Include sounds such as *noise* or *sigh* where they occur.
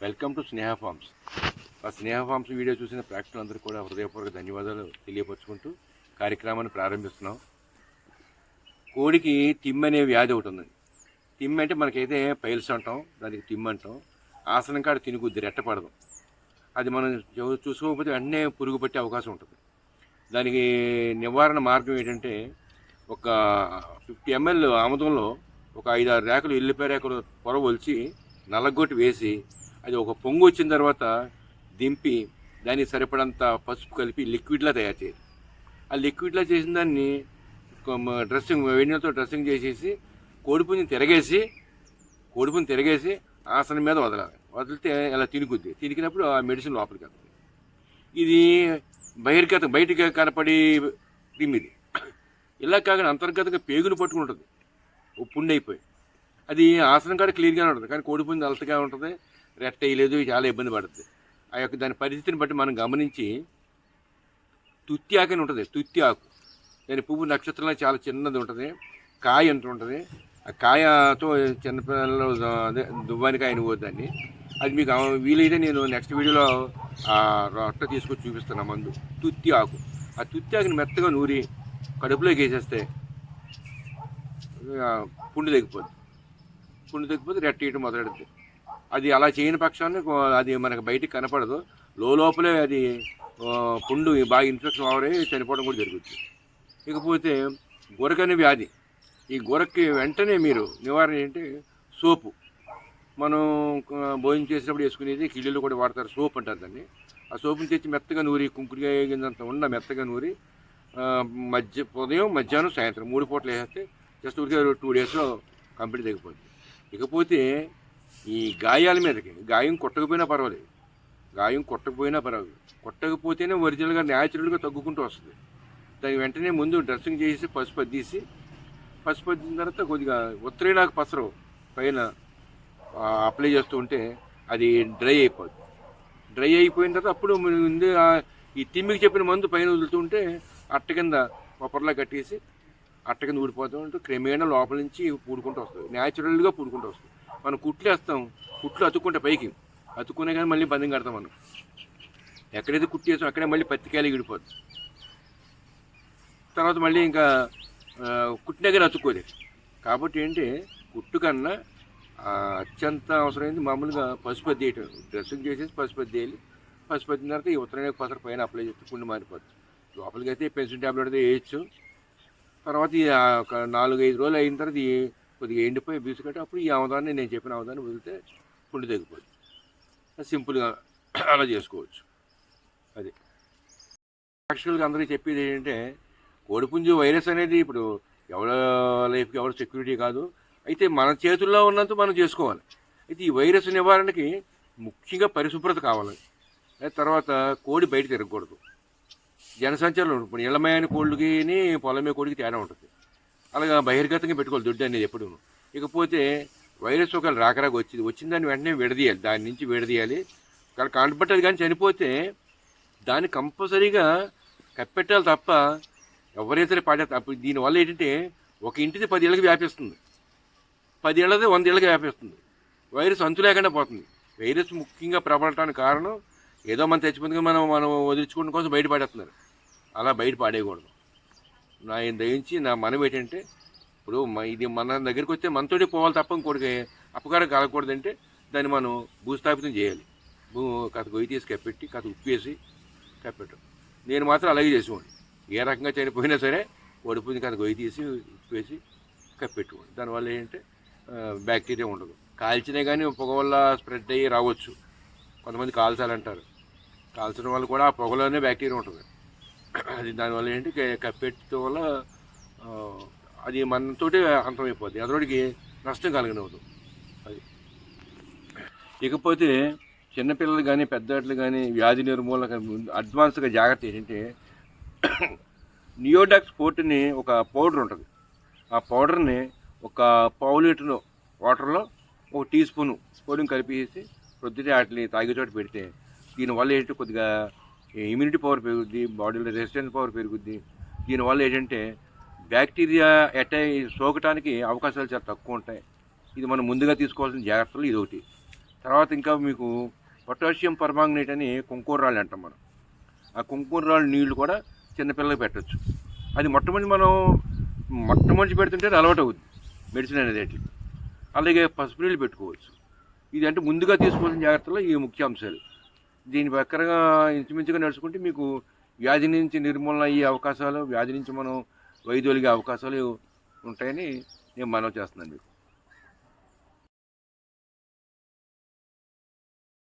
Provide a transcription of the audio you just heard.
Welcome to Sneha forms ఆ స్నేహ forms video చూసిన ప్రేక్షకులందరూ కూడా హృదయపూర్వక ధన్యవాదాలు తెలియపరుచుకుంటూ కార్యక్రమాన్ని ప్రారంభిస్తున్నాం. కోడికి తిమ్మ అనే వ్యాధి ఒకటి ఉంది. తిమ్మ అంటే మనకైతే పైల్స్ అంటాం దానికి తిమ్మ అంటాం. ఆసనం కాడ తినుగుద్ది రెట్టపడదు అది మనం చూసుకోకపోతే వెంటనే పురుగు పట్టే అవకాశం ఉంటుంది. దానికి నివారణ మార్గం ఏంటంటే ఒక ఫిఫ్టీ ఎంఎల్ ఆముదంలో ఒక ఐదు ఆరు రేకులు ఎల్లిపాయ రేకులు పొర ఒలిచి నల్లగొట్టి వేసి అది ఒక పొంగు వచ్చిన తర్వాత దింపి దానికి సరిపడంత పసుపు కలిపి లిక్విడ్లా తయారు చేయాలి. ఆ లిక్విడ్లా చేసిన దాన్ని డ్రెస్సింగ్ వెన్నెలతో డ్రెస్సింగ్ చేసేసి కోడిపుని తిరగేసి కోడిపుని తిరగేసి ఆసనం మీద వదలాలి. వదిలితే ఇలా తినుకుద్ది. తినికినప్పుడు ఆ మెడిసిన్ లోపలికి వెళ్తుంది. ఇది బహిర్గత బయటికి కనపడి తిమ్మిది ఇలా కాకుండా అంతర్గతంగా పేగును పట్టుకుంటుంది ఓ అయిపోయి అది ఆసనం కాడ క్లియర్గానే ఉంటుంది. కానీ కోడిపుంది అలతగా ఉంటుంది. రెట్ట వేయలేదు చాలా ఇబ్బంది పడుతుంది. ఆ యొక్క దాని పరిస్థితిని బట్టి మనం గమనించి తుత్తి ఆకు అని ఉంటుంది తుత్తి ఆకు. దాని పువ్వు నక్షత్రంలో చాలా చిన్నది ఉంటుంది కాయ ఎంత ఉంటుంది. ఆ కాయతో చిన్నపిల్లలు అదే దువ్వానికి ఆయన పోద్దాన్ని అది మీకు వీలైతే నేను నెక్స్ట్ వీడియోలో ఆ రొట్ట తీసుకొచ్చి చూపిస్తాను ఆ మందు తుత్తి ఆకు. ఆ తుత్తి ఆకుని మెత్తగా నూరి కడుపులోకి వేసేస్తే పుండు తెగిపోద్ది పుండు తెగిపోతే రెట్టేయటం మొదలెడుద్ది. అది అలా చేయని పక్షాన్ని అది మనకు బయటికి కనపడదు. లోపలే అది పుండు బాగా ఇన్ఫెక్షన్ అవరై చనిపోవడం కూడా జరుగుతుంది ఇకపోతే గొరకని వ్యాధి. ఈ గొరక్కి వెంటనే మీరు నివారణ ఏంటి? సోపు. మనం భోజనం చేసినప్పుడు వేసుకునేది కిళ్ళీలు కూడా వాడతారు. సోప్ అంటారు దాన్ని. ఆ సోపుని తెచ్చి మెత్తగా నూరి కుంకుడిగా గింజంత ఉన్న మెత్తగా నూరి మధ్య ఉదయం మధ్యాహ్నం సాయంత్రం మూడు పూటలు వేసేస్తే జస్ట్ ఊరికే టూ డేస్లో కంప్లీట్ తగ్గిపోతుంది ఇకపోతే ఈ గాయాల మీదకి. గాయం కొట్టకపోయినా పర్వాలేదు. గాయం కొట్టకపోయినా పర్వాలేదు. కొట్టకపోతేనే ఒరిజినల్గా న్యాచురల్గా తగ్గుకుంటూ వస్తుంది. దాని వెంటనే ముందు డ్రెస్సింగ్ చేసి పసుపు అద్దీసి పసుపు అద్దిన తర్వాత కొద్దిగా ఉత్తరేనాకు పసరు. పైన అప్లై చేస్తూ ఉంటే అది డ్రై అయిపోద్ది. డ్రై అయిపోయిన తర్వాత అప్పుడు ముందు ఈ తిమ్మికి చెప్పిన మందు పైన వదులుతుంటే అట్ట కింద కొప్పర్లా కట్టేసి అట్ట కింద ఊడిపోతూ ఉంటూ క్రమేణా లోపల నుంచి పూడుకుంటూ వస్తుంది. న్యాచురల్గా పూడుకుంటూ వస్తుంది. మనం కుట్లు వేస్తాం. కుట్లు అతుక్కుంటే పైకి. అతుక్కునే కానీ మళ్ళీ బంధం కడతాం మనం. ఎక్కడైతే కుట్టి వేస్తాం అక్కడే మళ్ళీ పత్తికాయలు ఇడిపోద్ది తర్వాత మళ్ళీ ఇంకా కుట్టినా కానీ అతుక్కోదు. కాబట్టి ఏంటి కుట్టు కన్నా అత్యంత అవసరమైంది మామూలుగా పసుపు వేయటం డ్రెస్సింగ్ చేసేసి పసుపు వేయాలి. పసుపు తర్వాత ఈ ఉత్తరాయణ పసర పైన అప్లై చేస్తే కుండి మారిపోద్ది. లోపలికి అయితే పెన్సిల్ ట్యాబ్లెట్ అయితే వేయచ్చు. తర్వాత ఒక నాలుగు ఐదు రోజులు అయిన తర్వాత కొద్దిగా ఎండిపోయి బీసుకుంటే అప్పుడు ఈ అవధాన్ని నేను చెప్పిన అవధాన్ని వదిలితే పుండి తగ్గిపోద్ది సింపుల్గా అలా చేసుకోవచ్చు. అది. యాక్చువల్గా అందరికీ చెప్పేది ఏంటంటే కోడిపుంజు వైరస్ అనేది ఇప్పుడు ఎవరి లైఫ్కి ఎవరి సెక్యూరిటీ కాదు. అయితే మన చేతుల్లో ఉన్నంత మనం చేసుకోవాలి. అయితే ఈ వైరస్ నివారణకి ముఖ్యంగా పరిశుభ్రత కావాలి. తర్వాత కోడి బయట తిరగకూడదు. జనసంచారం ఇప్పుడు ఇళ్ళమయాని కోళ్ళకి పొలమే కోడికి తేడా ఉంటుంది. అలాగా బహిర్గతంగా పెట్టుకోవాలి దుడ్డు అనేది ఎప్పుడు. ఇకపోతే వైరస్ ఒకవేళ రాకరాక వచ్చింది వచ్చిన దాన్ని వెంటనే విడదీయాలి దాని నుంచి విడదీయాలి. కానీ కనపట్టదు కానీ చనిపోతే దాన్ని కంపల్సరీగా కప్పెట్టాలి తప్ప ఎవరైతే పాడేస్తారు అప్పుడు దీనివల్ల ఏంటంటే ఒక ఇంటిది పది ఏళ్ళకి వ్యాపిస్తుంది. పది ఏళ్ళది వంద ఏళ్ళకి వ్యాపిస్తుంది. వైరస్ అంతు లేకుండా పోతుంది. వైరస్ ముఖ్యంగా ప్రబలటానికి కారణం ఏదో మనం తెచ్చిపోతుంది మనం మనం వదిలించుకోవడం కోసం బయట పడేస్తున్నారు. అలా బయట పాడేయకూడదు. నా ఆయన దయించి నా మనం ఏంటంటే ఇప్పుడు మ- ఇది మన దగ్గరికి వస్తే మనతోటి పోవాలి తప్ప ఇంకోటికి అపకారం కలగకూడదంటే దాన్ని మనం భూస్థాపితం చేయాలి. భూ కథ గొయ్యి తీసి కప్పెట్టి కథ ఉప్పేసి కప్పెట్టు నేను మాత్రం అలాగే చేసేవాడిని. ఏ రకంగా చనిపోయినా సరే ఓడిపోయింది కథ గొయ్యి తీసి ఉప్పేసి కప్పెట్టుకోండి. దానివల్ల ఏంటంటే బ్యాక్టీరియా ఉండదు. కాల్చినా కానీ పొగ వల్ల స్ప్రెడ్ అయ్యి రావచ్చు. కొంతమంది కాల్చాలంటారు. కాల్చడం వల్ల కూడా ఆ పొగలోనే బ్యాక్టీరియా ఉంటుంది. అది దానివల్ల ఏంటి క- కప్పెట్టడం వల్ల అది మనతోటి అంతమైపోద్ది. అదొకటికి నష్టం కలగనవద్దు అది. ఇకపోతే చిన్నపిల్లలు కానీ పెద్దవాళ్ళు కానీ వ్యాధి నిర్మూలన అడ్వాన్స్గా జాగ్రత్త ఏంటంటే *coughs* నియోడాక్స్ పోర్ట్ని ఒక పౌడర్ ఉంటుంది. ఆ పౌడర్ని ఒక పావు లీటర్ వాటర్లో ఒక టీ స్పూన్ పొడిని కలిపేసి ప్రొద్దుటే వాటిని తాగేచోట పెడితే దీనివల్ల ఏంటి కొద్దిగా ఇమ్యూనిటీ పవర్ పెరుగుద్ది బాడీలో రెసిస్టెన్స్ పవర్ పెరుగుద్ది. దీనివల్ల ఏంటంటే బ్యాక్టీరియా అటై సోకటానికి అవకాశాలు చాలా తక్కువ ఉంటాయి. ఇది మనం ముందుగా తీసుకోవాల్సిన జాగ్రత్తలు ఇది ఒకటి తర్వాత ఇంకా మీకు పొటాషియం పర్మాంగనేట్ అని కుంకూరరాళ్ళు అంటాం మనం. ఆ కుంకూరరాళ్ళు నీళ్ళు కూడా చిన్నపిల్లలకి పెట్టచ్చు. అది మొట్టమొదటి మనం మొట్టమొదటి పెడుతుంటే అది అలవాటు అవుద్ది మెడిసిన్ అనేది ఏంటి. అలాగే పసుపు నీళ్ళు పెట్టుకోవచ్చు. ఇది అంటే ముందుగా తీసుకోవాల్సిన జాగ్రత్తలు ఈ ముఖ్య అంశాలు దీని ప్రకారంగా ఇంచుమించుగా నడుచుకుంటే మీకు వ్యాధి నుంచి నిర్మూలన అయ్యే అవకాశాలు వ్యాధి నుంచి మనం వైదొలిగే అవకాశాలు ఉంటాయని నేను మనవి చేస్తున్నాను మీకు